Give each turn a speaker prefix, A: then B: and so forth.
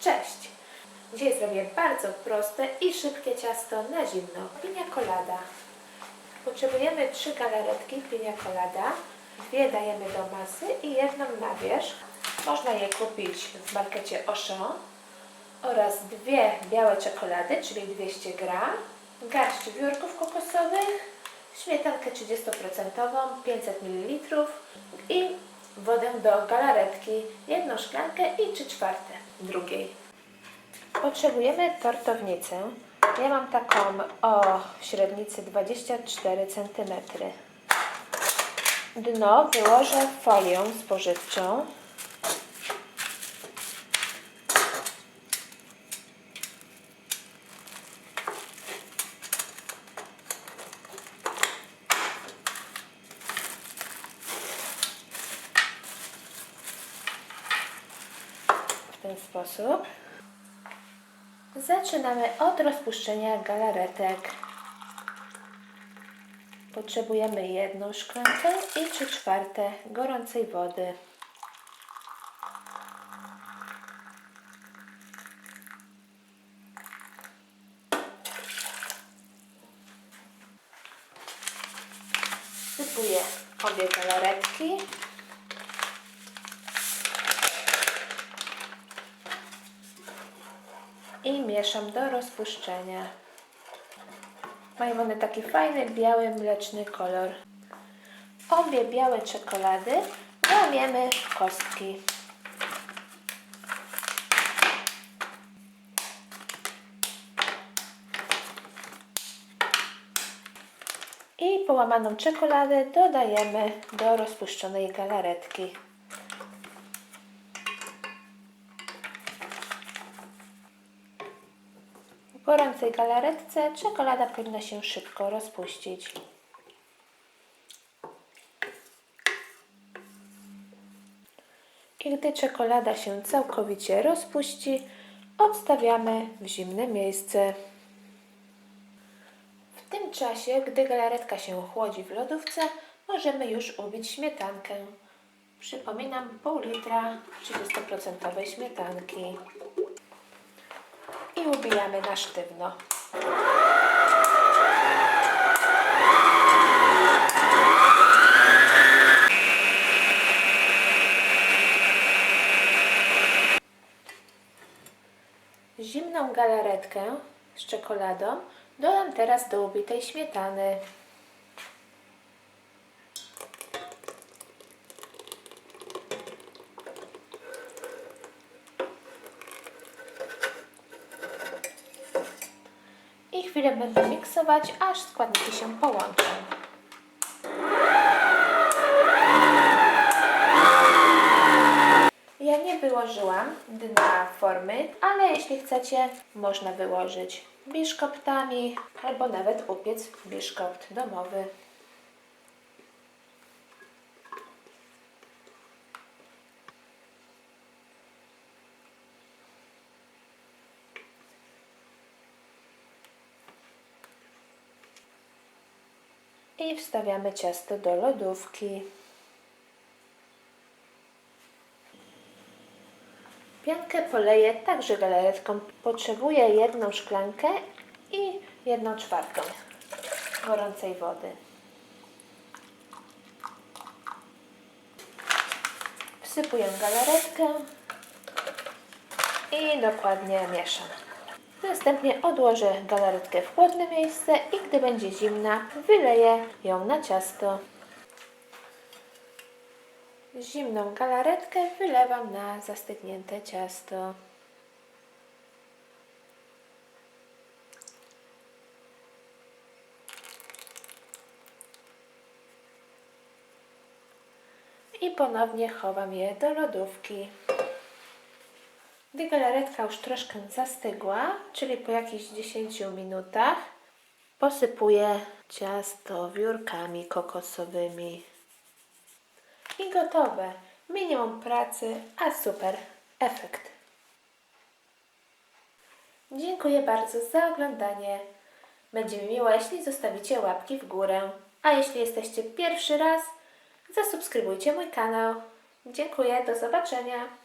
A: Cześć! Dzisiaj zrobię bardzo proste i szybkie ciasto na zimno. Pinia colada. Potrzebujemy trzy galaretki pinia colada. Dwie dajemy do masy i jedną na wierzch. Można je kupić w markecie Auchan. Oraz dwie białe czekolady, czyli 200 gram. Garść wiórków kokosowych. Śmietankę 30% 500 ml i wodę do galaretki, jedną szklankę i 3 czwarte drugiej. Potrzebujemy tortownicę. Ja mam taką o średnicy 24 cm. Dno wyłożę folią spożywczą. W ten sposób. Zaczynamy od rozpuszczenia galaretek. Potrzebujemy jedną szklankę i 3 czwarte gorącej wody. Sypuję obie galaretki. I mieszam do rozpuszczenia. Mają one taki fajny, biały, mleczny kolor. Obie białe czekolady łamiemy w kostki. I połamaną czekoladę dodajemy do rozpuszczonej galaretki. Gorącej galaretce czekolada powinna się szybko rozpuścić. I gdy czekolada się całkowicie rozpuści, odstawiamy w zimne miejsce. W tym czasie, gdy galaretka się chłodzi w lodówce, możemy już ubić śmietankę. Przypominam, pół litra 30% śmietanki ubijamy na sztywno. Zimną galaretkę z czekoladą dodam teraz do ubitej śmietany. Chwilę będę miksować, aż składniki się połączą. Ja nie wyłożyłam dna formy, ale jeśli chcecie, można wyłożyć biszkoptami albo nawet upiec biszkopt domowy. I wstawiamy ciasto do lodówki. Piankę poleję także galaretką. Potrzebuję jedną szklankę i jedną czwartą gorącej wody. Wsypuję galaretkę i dokładnie mieszam. Następnie odłożę galaretkę w chłodne miejsce i gdy będzie zimna, wyleję ją na ciasto. Zimną galaretkę wylewam na zastygnięte ciasto. I ponownie chowam je do lodówki. Gdy galaretka już troszkę zastygła, czyli po jakichś 10 minutach, posypuję ciasto wiórkami kokosowymi. I gotowe. Minimum pracy, a super efekt. Dziękuję bardzo za oglądanie. Będzie mi miło, jeśli zostawicie łapki w górę. A jeśli jesteście pierwszy raz, zasubskrybujcie mój kanał. Dziękuję, do zobaczenia.